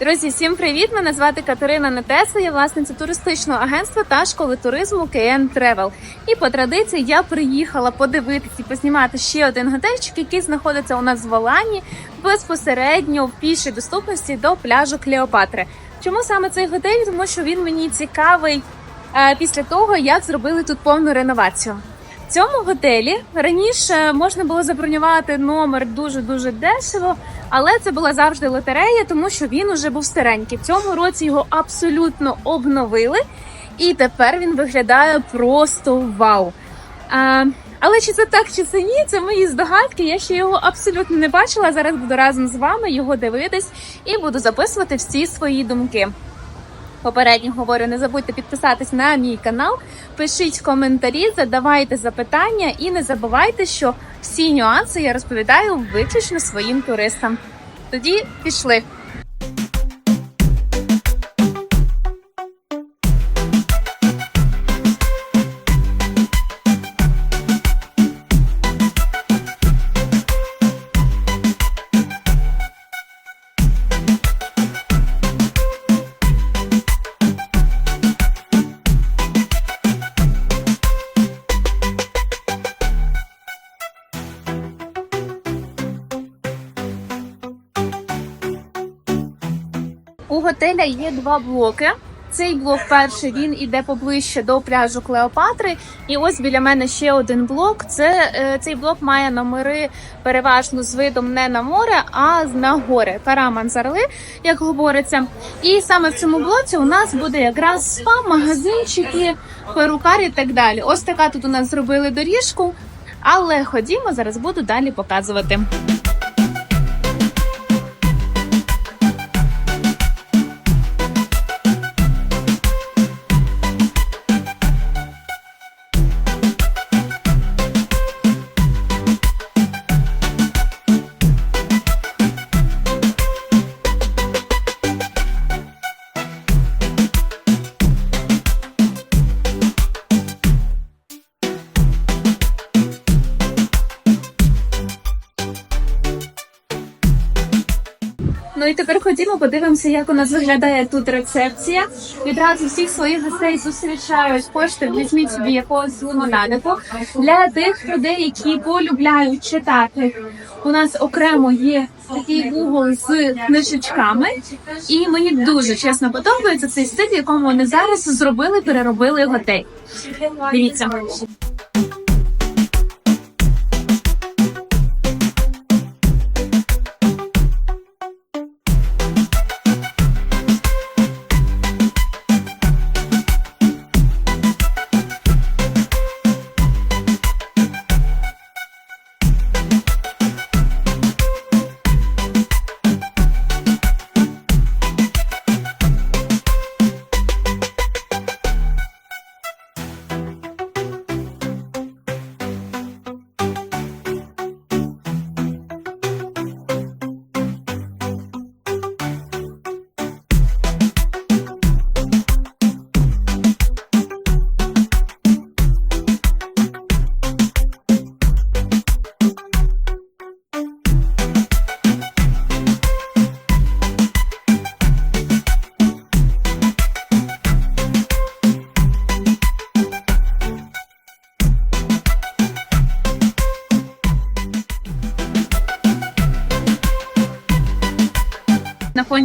Друзі, всім привіт! Мене звати Катерина Нетеса, я власниця туристичного агентства та школи туризму KN Travel. І по традиції я приїхала подивитися і познімати ще один готельчик, який знаходиться у нас в Волані безпосередньо в пішій доступності до пляжу Клеопатри. Чому саме цей готель? Тому що він мені цікавий е, після того, як зробили тут повну реновацію. Цьому готелі раніше можна було забронювати номер дуже дуже дешево, але це була завжди лотерея, тому що він уже був старенький. В цьому році його абсолютно обновили, і тепер він виглядає просто вау. А, але чи це так, чи це ні? Це мої здогадки. Я ще його абсолютно не бачила. Зараз буду разом з вами його дивитись і буду записувати всі свої думки. Попередньо говорю, не забудьте підписатись на мій канал, пишіть коментарі, задавайте запитання і не забувайте, що всі нюанси я розповідаю виключно своїм туристам. Тоді пішли. Готеля є два блоки. Цей блок перший він іде поближче до пляжу Клеопатри. І ось біля мене ще один блок. Це е, цей блок має номери переважно з видом не на море, а на гори. Караман-Зарли, як говориться. І саме в цьому блоці у нас буде якраз спа, магазинчики, перукар і так далі. Ось така тут у нас зробили доріжку. Але ходімо, зараз буду далі показувати. Ходімо, подивимося, як у нас виглядає тут рецепція. Відразу всіх своїх гостей зустрічають. Хочете, візьміть собі якогось лимонадику. Для тих людей, які полюбляють читати. У нас окремо є такий Google з книжечками, і мені дуже чесно подобається цей стиль, якому вони зараз зробили, переробили готель. Дивіться.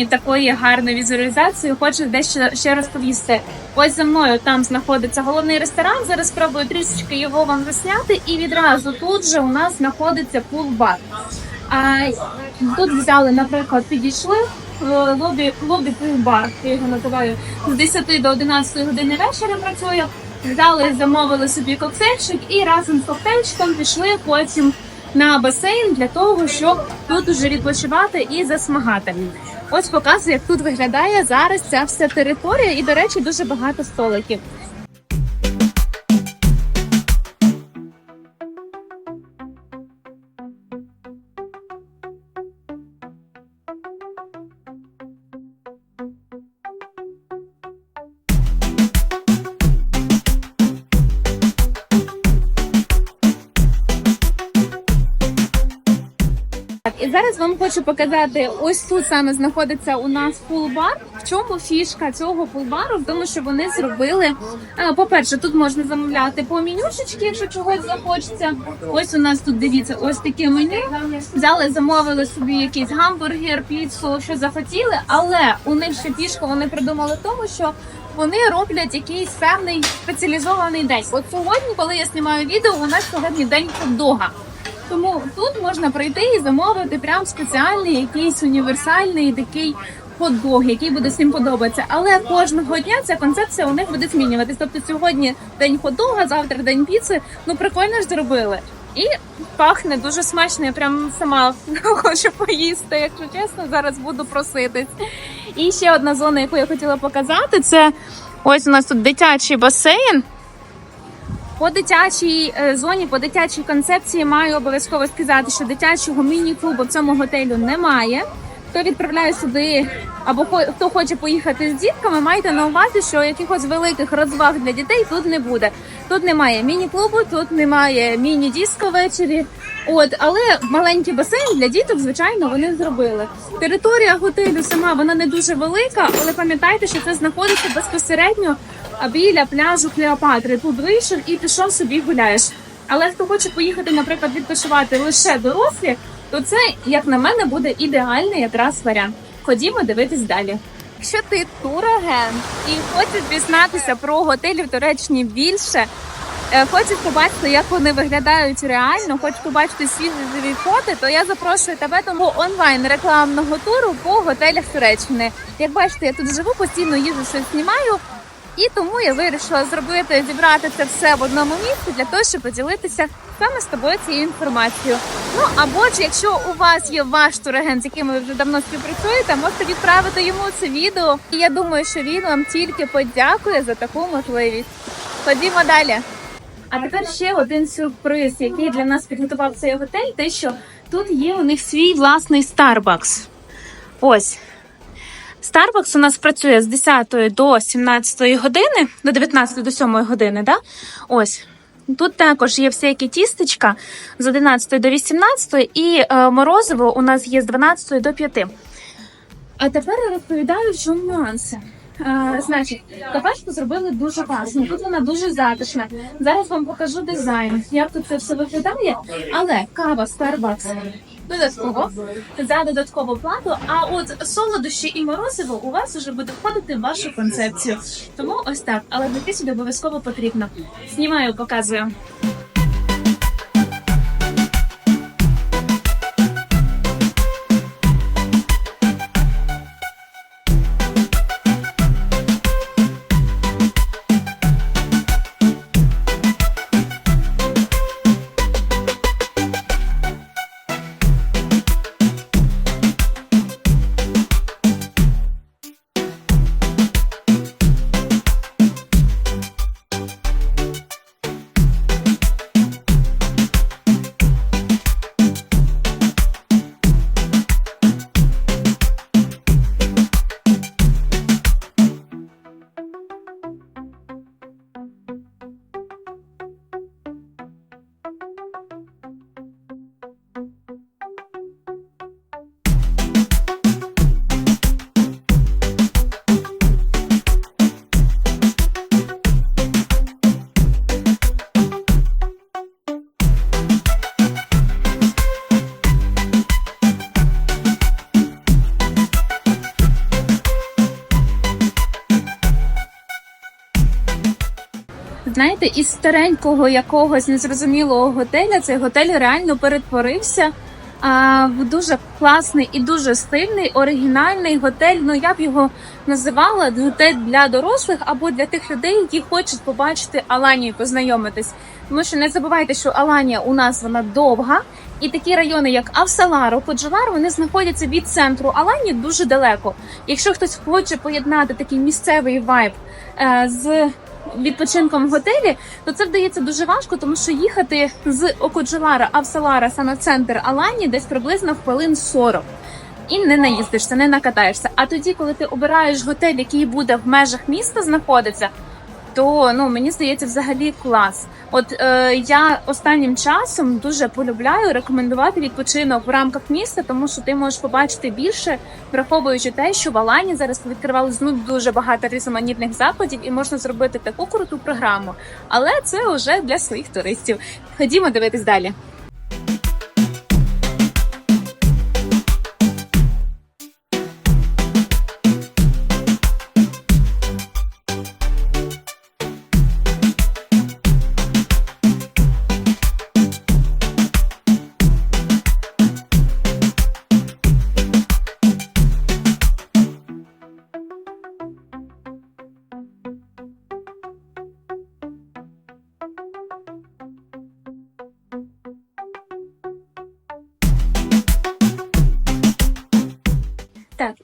На такої гарної візуалізації хочу дещо ще розповісти. Ось за мною там знаходиться головний ресторан. Зараз спробую трішечки його вам засняти, і відразу тут же у нас знаходиться пул-бар. А тут взяли, наприклад, підійшли е, лобі, лобі пул-бар, я його називаю з 10 до 11 години вечора. Працює. Взяли, замовили собі коктейльчик і разом з коктейльчиком пішли потім на басейн для того, щоб тут уже відпочивати і засмагати. Ось показую, як тут виглядає зараз ця вся територія, і, до речі, дуже багато столиків. Хочу показати. Ось тут саме знаходиться у нас пул-бар. В чому фішка цього пул-бару? В тому, що вони зробили. е, По-перше, тут можна замовляти по менюшечки, якщо чогось захочеться. Ось у нас тут дивіться, ось таке меню. Взяли, замовили собі якийсь гамбургер, піцу, що захотіли. Але у них ще фішка вони придумали тому, що вони роблять якийсь певний спеціалізований день. От сьогодні, коли я знімаю відео, у нас сьогодні день хот-дога. Тому тут можна прийти і замовити прям спеціальний якийсь універсальний такий хот-дог, який буде всім подобатися. Але кожного дня ця концепція у них буде змінюватись. Тобто сьогодні день хот-дога, завтра день піци. Ну прикольно ж зробили. І пахне дуже смачно. Я прям сама хочу поїсти. Якщо чесно, зараз буду проситись. І ще одна зона, яку я хотіла показати, це ось у нас тут дитячий басейн. По дитячій е, зоні, по дитячій концепції маю обов'язково сказати, що дитячого міні-клубу в цьому готелю немає. Хто відправляє сюди або хто хоче поїхати з дітками, майте на увазі, що якихось великих розваг для дітей тут не буде. Тут немає міні-клубу, тут немає міні-диско ввечері. От, але маленький басейн для діток, звичайно, вони зробили. Територія готелю сама вона не дуже велика, але пам'ятайте, що це знаходиться безпосередньо біля пляжу Клеопатри. Тут вийшов і пішов собі гуляєш. Але хто хоче поїхати, наприклад, відпочивати лише дорослі, то це, як на мене, буде ідеальний якраз варіант. Ходімо дивитись далі. Якщо ти турагент і хочеш дізнатися про готелі в Туреччині більше, е, хочеш побачити, як вони виглядають реально, хочеш побачити свіжі живі фото, то я запрошую тебе до онлайн рекламного туру по готелях Туреччини. Як бачите, я тут живу, постійно їжу, щось знімаю. І тому я вирішила зробити, зібрати це все в одному місці для того, щоб поділитися саме з тобою цією інформацією. Ну або ж якщо у вас є ваш турагент, з яким ви вже давно співпрацюєте, можете відправити йому це відео. І я думаю, що він вам тільки подякує за таку можливість. Ходімо далі. А тепер ще один сюрприз, який для нас підготував цей готель, те, що тут є у них свій власний Starbucks. Ось. Starbucks у нас працює з 10 до 17 години, до 19 до 7 години, да? Ось. Тут також є всякі тістечка з 11 до 18 і е, морозиво у нас є з 12 до 5. А тепер я розповідаю, що нюанси. Е, значить, кафешку зробили дуже класно. Тут вона дуже затишна. Зараз вам покажу дизайн, як тут це все виглядає. Але кава Starbucks додатково за додаткову плату. А от солодощі і морозиво у вас вже буде входити в вашу концепцію. Тому ось так. Але сюди обов'язково потрібно. Знімаю, показую. Знаєте, із старенького якогось незрозумілого готеля цей готель реально перетворився а, в дуже класний і дуже стильний оригінальний готель. Ну я б його називала готель для дорослих або для тих людей, які хочуть побачити Аланію, познайомитись. Тому що не забувайте, що Аланія у нас вона довга, і такі райони, як Авсаларо, Коджалар, вони знаходяться від центру Аланії дуже далеко. Якщо хтось хоче поєднати такий місцевий вайб е, з відпочинком в готелі, то це вдається дуже важко, тому що їхати з Окоджелара, Авсалара саме центр Алані десь приблизно хвилин 40. І не наїздишся, не накатаєшся. А тоді, коли ти обираєш готель, який буде в межах міста знаходиться, то ну мені здається, взагалі клас. От е, я останнім часом дуже полюбляю рекомендувати відпочинок в рамках міста, тому що ти можеш побачити більше, враховуючи те, що в Алані зараз відкривали ну дуже багато різноманітних закладів, і можна зробити таку круту програму. Але це вже для своїх туристів. Ходімо дивитись далі.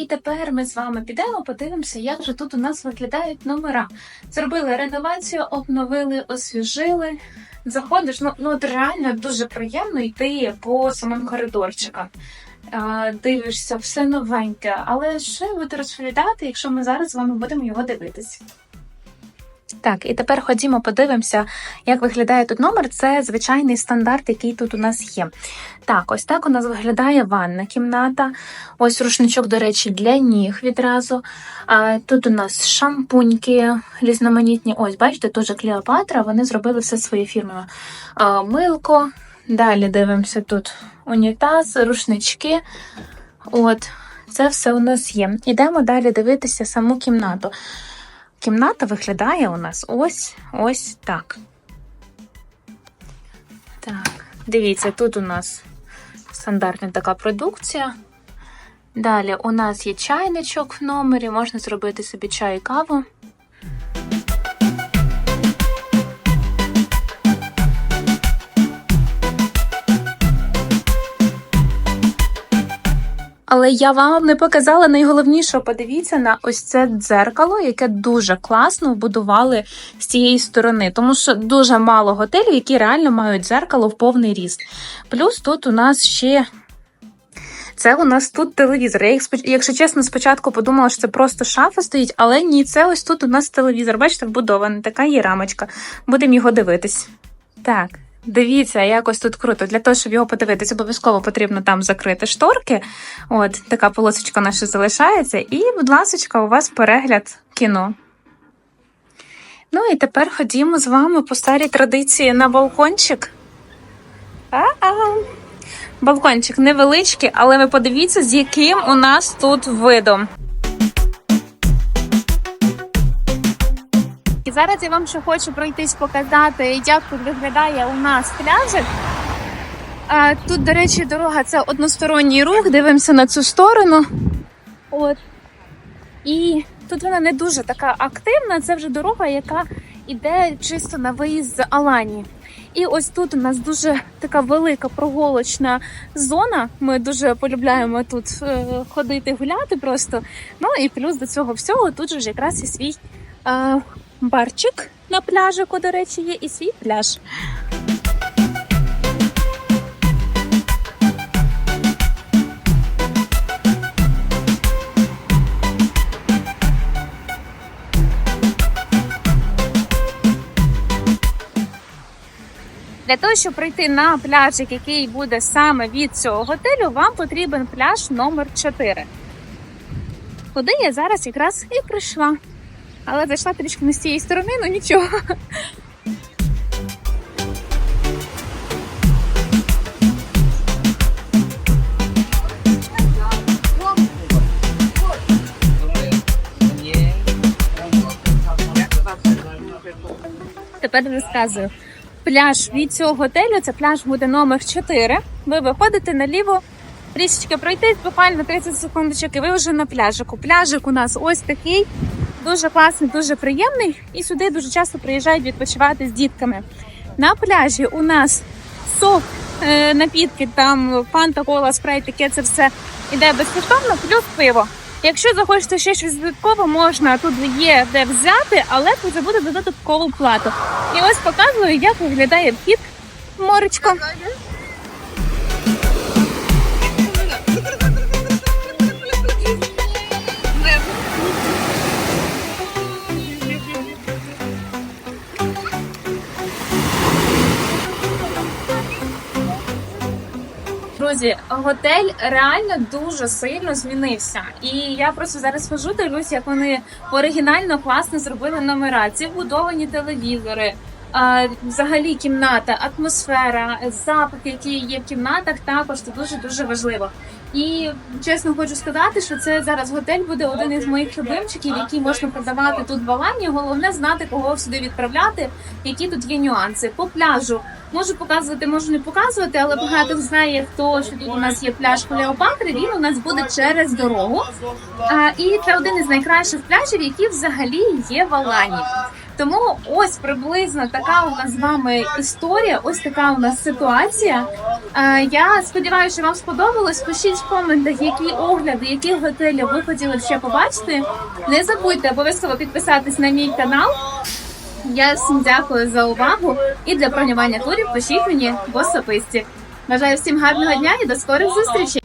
І тепер ми з вами підемо, подивимося, як же тут у нас виглядають номера. Зробили реновацію, обновили, освіжили. Заходиш, ну, ну от реально дуже приємно йти по самим коридорчикам. Дивишся, все новеньке. Але що я буду розповідати, якщо ми зараз з вами будемо його дивитись? Так, і тепер ходімо, подивимося, як виглядає тут номер. Це звичайний стандарт, який тут у нас є. Так, ось так у нас виглядає ванна кімната. Ось рушничок, до речі, для ніг відразу. А, тут у нас шампуньки різноманітні. Ось, бачите, теж Клеопатра, вони зробили все своє фірмове. А, милко. Далі дивимося тут унітаз, рушнички. От, це все у нас є. Ідемо далі дивитися саму кімнату. Кімната виглядає у нас ось ось так. Так, дивіться, тут у нас стандартна така продукція. Далі у нас є чайничок в номері, можна зробити собі чай і каву. Але я вам не показала найголовніше. Подивіться на ось це дзеркало, яке дуже класно вбудували з цієї сторони, тому що дуже мало готелів, які реально мають дзеркало в повний ріст. Плюс тут у нас ще. Це у нас тут телевізор. Я, якщо чесно, спочатку подумала, що це просто шафа стоїть, але ні, це ось тут у нас телевізор. Бачите, вбудований, така є рамочка. Будемо його дивитись. Так, дивіться, якось тут круто. Для того, щоб його подивитись, обов'язково потрібно там закрити шторки. От така полосочка наша залишається. І, будь ласка, у вас перегляд кіно. Ну і тепер ходімо з вами по старій традиції на балкончик. А-а. Балкончик невеличкий, але ви подивіться, з яким у нас тут видом. Зараз я вам ще хочу пройтись показати, як тут виглядає у нас пляжик. Тут, до речі, дорога це односторонній рух. Дивимося на цю сторону. От. І тут вона не дуже така активна. Це вже дорога, яка йде чисто на виїзд з Алані. І ось тут у нас дуже така велика проголочна зона. Ми дуже полюбляємо тут е, ходити гуляти просто. Ну і плюс до цього всього тут же якраз і свій е, барчик на пляжику, до речі, є, і свій пляж. Для того, щоб прийти на пляжик, який буде саме від цього готелю, вам потрібен пляж номер 4 Куди я зараз якраз і прийшла. Але зайшла трішки не з цієї сторони, ну нічого. Тепер розказую. Пляж від цього готелю, це пляж буде номер 4. Ви виходите наліво, трішечки пройтись, буквально 30 секундочок, і ви вже на пляжику. Пляжик у нас ось такий, дуже класний, дуже приємний. І сюди дуже часто приїжджають відпочивати з дітками. На пляжі у нас сок, е, напітки, там фанта, кола, спрайт, таке це все іде безкоштовно, плюс пиво. Якщо захочете ще щось додатково, можна тут є де взяти, але тут буде додаткову плату. І ось показую, як виглядає вхід в моречко. Друзі, готель реально дуже сильно змінився. І я просто зараз хожу, дивлюсь, як вони оригінально класно зробили номера. Ці вбудовані телевізори. Взагалі кімната, атмосфера, запахи, які є в кімнатах, також це дуже дуже важливо. І чесно хочу сказати, що це зараз готель буде один із моїх любимчиків, який можна продавати тут в Алані. Головне знати, кого сюди відправляти, які тут є нюанси. По пляжу можу показувати, можу не показувати, але багато знає, хто що тут у нас є пляж Клеопатри. Він у нас буде через дорогу. І це один із найкращих пляжів, які взагалі є в Алані. Тому ось приблизно така у нас з вами історія, ось така у нас ситуація. Е, Я сподіваюся, що вам сподобалось. Пишіть в коментах, які огляди, які готелі ви хотіли ще побачити. Не забудьте обов'язково підписатись на мій канал. Я всім дякую за увагу і для бронювання турів пишіть мені в особисті. Бажаю всім гарного дня і до скорих зустрічей!